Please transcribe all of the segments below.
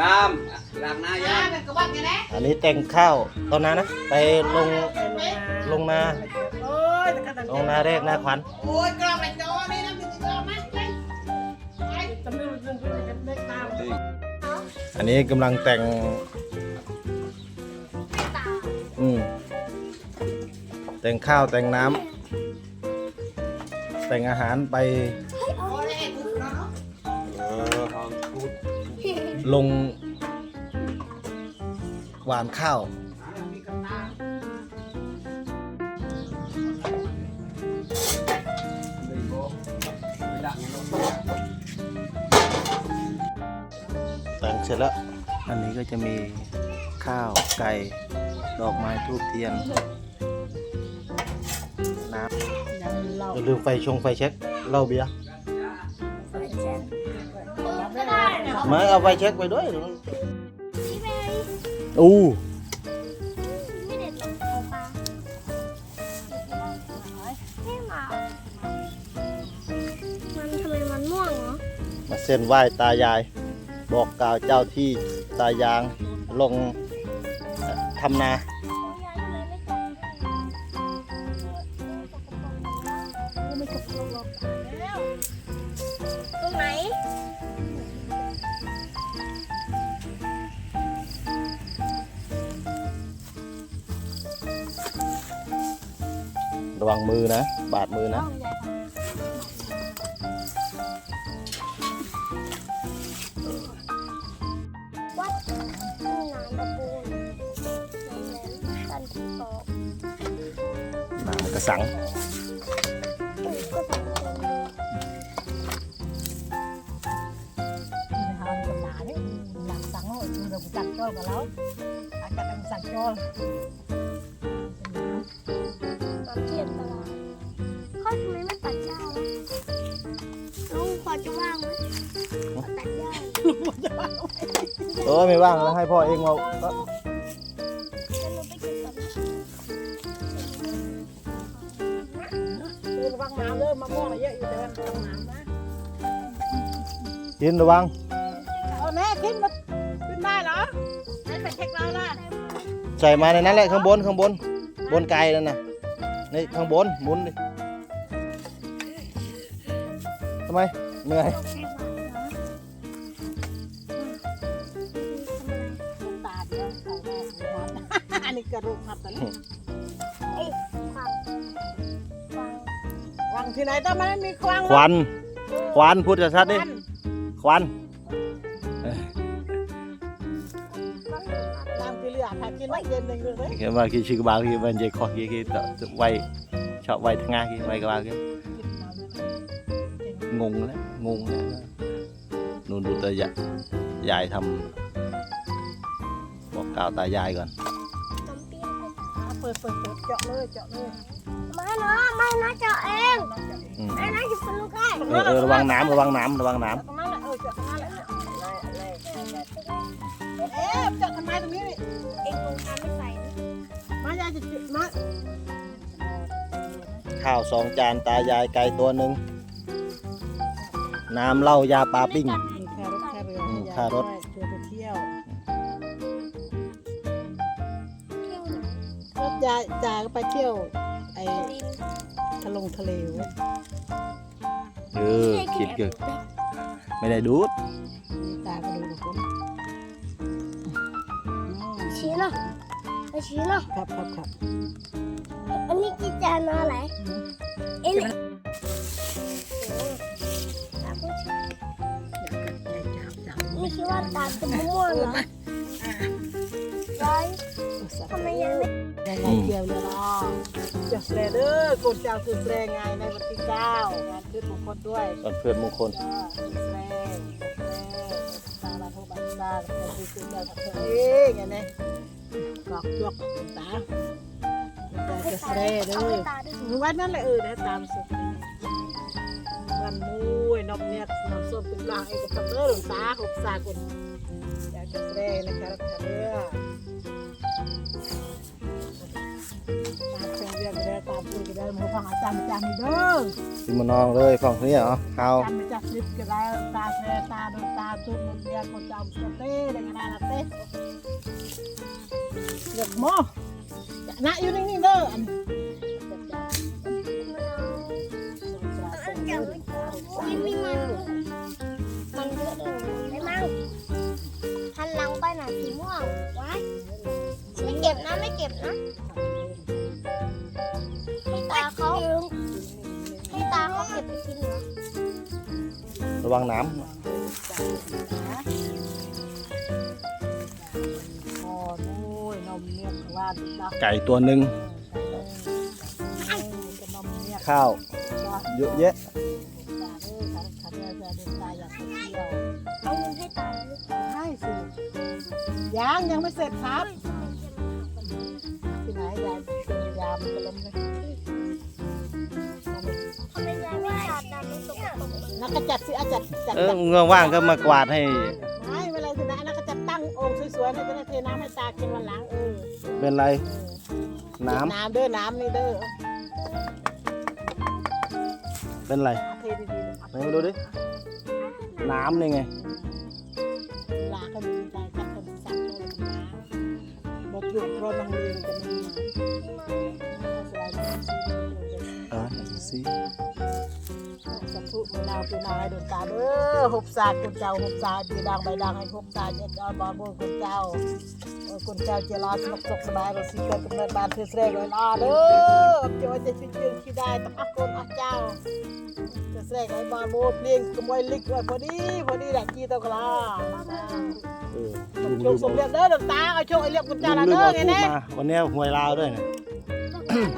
ดามล้างหน้ายังอันนี้แต่งข้าวตอนนั้นนะ ไปลงลงนาโอ้ยแต่กระดังลงนาแรกนาขวัญโอ้ยกรอบไปจอนี่นะมันจะกรอบไหมไปไปจำได้จนกันได้ตามอันนี้กำลังแต่ง อืมแต่งข้าวแต่งน้ำแต่งอาหารไป ลงหวานข้าวตั้งแต่งเสร็จแล้ว อันนี้ก็จะมีข้าวไก่ ดอกไม้ทูบเทียน น้ยังเราำอย่าลืมไฟชงไฟเช็คเหล้าเบียร์ ได้เนาะมาเอาไฟเช็คไปด้วยอู้ไม่เด็ดหรอกของปลาไม่มามันทำไมมันม่วงเหรอมาเส้นไหว้ตายาย บอกกล่าวเจ้าที่ตายางลงเอ่อทำนา ระวังมือนะ บาดมือนะ วัดน้ำตะปูนน้ำแหลมตันที่เกาะน้ำกระสัง ปุ๋ยก็สำคัญทำกับหมาเนี่ยหลังสังเราคือเราจัดจ้อกับเราอาจจะเป็นสังจ้อ เออไม่ว่างแล้วให้พ่อเองมาก็จะลงไปเอนระวังน้ำเริ่มมะม่วงเยอะอยู่แต่ว่าระวังน้ำนะกินระวังเอาแน่ขึ้นมาขึ้นได้เหรอให้ไปเช็คเราล่ะใส่มาในนั้นแหละข้างบนข้างบน บนไกลนั่นน่ะนี่ข้างบนหมุนดิทำไมเหนื่อย อันนี้กระดูกหับตอนนี้เอ้ยความความวังที่ไหนต้องมันไม่มีควังควันควันพูดชัดๆดิควันตามที่เหลือถ้ากินไม่เย็นหนึ่งเลยเขียนว่ากี่ชื่อบางกี่มันจะขอกี่กี่ต่อไวชอบไวทั้งงากี่ไวกับบางกี่งงแล้วงงแล้วนู่นดูตายายยายทำ บอกกล่าวตายายก่อนน้ำเปรี้ยวเปิดเปิดเปิดเจาะเลยเจาะเลยไม่นะไม่นะเจาะเองอืมไม่นะหยิบเป็นลูกไก่เออเออระวังน้ำระวังน้ำระวังน้ตรงนั้นแหละเออเจาะตรงนั้นแหละเอ๊ะเจาะทำไมตรงนี้นี่เองลงทานไม่ใส่นะมายายจะจิมาำข้าวสองจานตายายไก่ตัวหนึ่งน้ำเหล้ายาปลาปิ้งมีแค่รถแค่เรืออืมค่ารถ ยายจ่าก็ไปเที่ยว ไอ้ดินทะลงทะเลเว้ยเออคิดเกินไม่ได้ดูดตาก็ดูกับคนชี้เนาะไปชี้เนาะครับครับครับอันนี้กี่จานมาอะไรเอ็นตาผู้ชายนี่คิดว่าตาเป็นม่วงเหรอร้อยทำไมยังไม่ ยังไงเที่ยวเลยล่ะจะแสดงเด้อคนเจ้าคือแสดงไงในวันที่เก้างานขึ้นมงคลด้วยตอนเพื่อนมงคลจ้าแสดงแสดงตาลาโทบันตาเป็นที่คือเจ้าทักเองไงเนี่ยกอกจวกตาจะแสดเด้อาอไว้ตาด้วยวันนั้นแหละเออได้ตามสุดวันมุ้ยนกเนี่ยน้ำส้มเป็นลางเอกกับเตอหลวงตาหกสาคนอยากจะแสดนะครับเรือ ยหมูฟังอาจารย์อาจารย์นี่เด้อซิมานองเลยฝั่งนี้เหรอข้าวอาจารย์จะคลิปก็ได้ตาแช่ตาโดนตาจุดมันเรียนคนจำสเต้ได้ไงนะเต้เรียกหม้อนะอยู่นิ่งๆเด้ออันไม่มีมันมันเยอะเลยไม่มั่งทันหลังไปหน่ะสีม่วงไว้ไม่เก็บนะไม่เก็บนะ ก็บไปกินเหรอระวังน้โอ้ยนมเนี่ยว่าดอกำไก่ตัวหนึ่งนมเนี่ยข้าวว่า เยอะแยะตาเอ้ยขันขันเนี่ยจะเดินตาอยากไปเที่ยวเอาเงินให้ตาเลยใช่สิยังยังไม่เสร็จครับที่ไหนยายยามมันก็ล้มเลย นักก็จัดสิอาจัดจัดเออจัดเงื่อว่างก็มากวาดให้ ไม่เวลาสินะนักก็จะตั้งองค์สวยๆให้จะได้เทน้ำให้ตากินวันหลังเออเป็นไรเออน้น้ำเด้อน้ำนี่เด้อำเป็นไรเทดีๆไหนมาดูดิ น้ำนี่ไง ลาก็มีใจจัดคนสั่งเลยนะบอกหยุดรอนังเรียนกันนี่สบายดีเออสิสั ตุมนาวปีนาวให้ดวงตาเด้อหกศาสตร์คนเจ้าหกศาสตร์ปีดังใบดังให้หกศาสตร์ยัดเอาบอลบนคนเจ้าเออคนเจ้าเจริญสนุกสุขสบายเราสิเกิดกำเนิดบ้านเทศเรกเลยล่ะเด้อเจ้าจะชิดยืนขี้ได้ต้องอักคนอักเจ้าเทศเรกให้บอลโบเปลี่ยนกระมวยลิกไว้พอดีพอดีแหละจีตะกลาเออโชคสมเรียบเด้อดวงตาเอาโชคไอ้เรียบคนลืเจ้ามละลืมเด้อเอาไงทูบเนี่ยมาวันนี้หวยลาวด้วยเนี่ย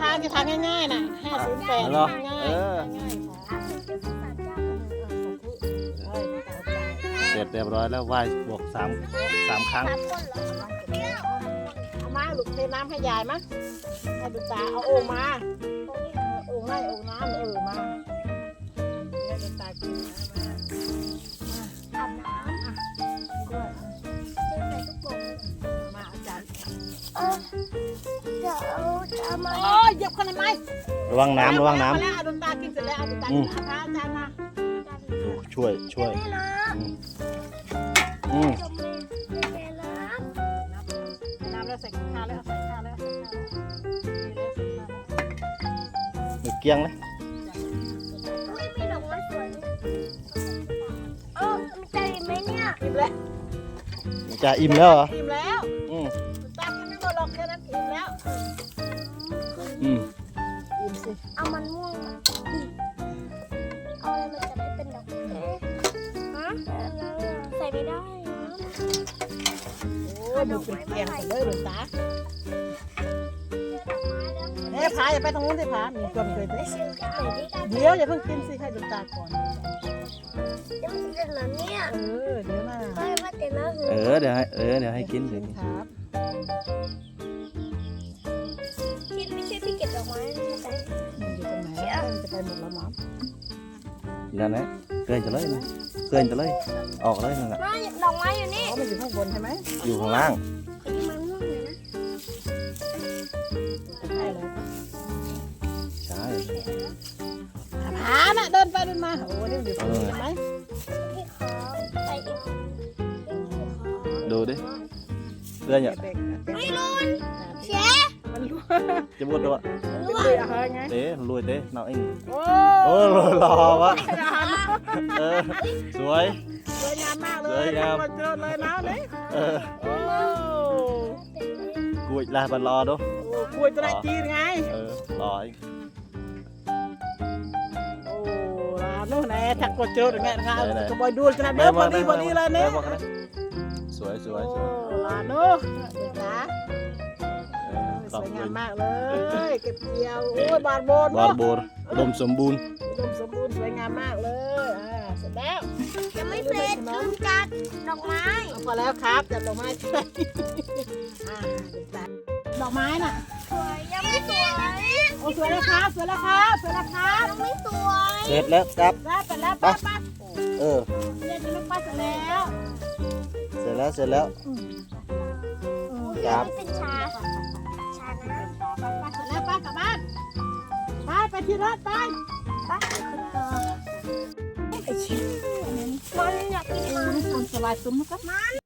ทางจะทางง่ายๆนะห้าศูนย์แปดเหรอง่าย เสร็จเรียบร้อยแล้วไหว้บวกสามสามครั้ง สามคนเหรอเอามาลูกเทน้ำให้ยายมั้ยให้ดูตาเอาโอ่งมาโอ่งให้โอ่งน้ำเออมาเดี๋ยวดูตากินน้ำมาอาบน้ำด้วยเดินไปทุกคนมาอาจารย์เออจะเอาจะเอามาโอ้ยเหยียบคนทำไมระวังน้ำระวังน้มาแล้วเอาดูตากินเสร็จแล้วเอาดูตากินเอาพระอาจารย์มาำช่วยช่วยไม่นะ กี้ยงเลยอุ้ยมีดอกไม้สวยด้วยเออมันจะเห็นไหมเนี่ยอิ่มแล้วจะอิ่มแล้วเหรออิ่มแล้วอืมตากินไม่หมดหรอกแค่นั้นอิ่มแล้วอืมอิ่มสิเอามันม่วงมาเอาอะไรมันจะได้เป็นดอกไม้ฮะใส่ไม่ได้นะโอ้ยดูเป็นเกียงกันเลยหลวงตาเอ๊ะ พาอย่าไปตรงนู้นสิพามีคนเคยไปได้ซื้อข้าวดีกันเดี๋ยวอย่าเพิ่งกินสิให้หลวงตาก่อนยังไม่เสร็จแล้วเนี่ยเออ เดี๋ยวมาไม่ว่าแต่ละหืเออเดี๋ยวให้เออเดี๋ยวให้กินกิเดี๋ยวนกินครับคิดไม่ใช่ที่เก็บดอกไม้ใช่ไหมอยู่ตรงไหนแล้วจะไปหมดแล้วมั้งนั่นแหละเกินจะเลยนะเกินจะเลย ออกเลยนั่นแหละไม่ดอกไม้อยู่นี่อ๋อมันอยู่ข้างบนใช่ไหมอยู่ข้างล่างขอยืมมันม่วงหน่อยนะ ใช่เลยใช่พาน่ะเดินไปเดินมาโอ้นี่มันอยู่ตรงนี้ใช่ไหมพี่ขอใส่อีกดูดิเพื่อนอย่าเด็กๆไม่รุนเสียมันรู้จะบวชด้วยเป็นเรือเฮ้ยไงเต้รวยเต้น้องเองโอ้โอ้ยรอวะเออสวยสวยงามมากเลยสวยงามคนเจริญเลยนะเนี่ยเออโอ้กูลาบันรอดูโอ้ คุยตัวไหนจีนไง เออรออีกโอ้ร้านนู้นแน่ถักกดเจอหรือไงนะครับกระบอยดูขนาดเดิมพอดีพอดีเลยเนี่ยบอกกันสวยสวยสวยโอ้ร้านนู้นเด็กนะเออสขอบวยคุงามณมากเลยเก็บเกี่ยวโอ้ยบานโบนบอเนาะลโบรอุดมสมบูรณ์อุดมสมบูรณ์สวยงามมากเลยอ่าเสร็จแล้วยังไม่เสร็จลืมจัดดอกไม้เอาพอแล้วครับจัดดอกไม้ช่วยอ่าเด็กจัดดอกไม้น่ะ สวยยังไม่สวยโอ้สวยแล้วครับสวยแล้วครับสวยแล้วครับยังไม่สวยเสร็จแล้วครับ ได้ไปแล้วป้าป้าเออเรียนจะลูกป้าเสร็จแล้วเสร็จแล้วเสร็จแล้วครับเป็นชาชานะป้าเสร็จแล้วป้ากลับบ้านบ้านไปที่รถไปไปขึ้นต่อไอ้ชิ้นมันอยากกินมันมันสบายซุ้มนะครับมัน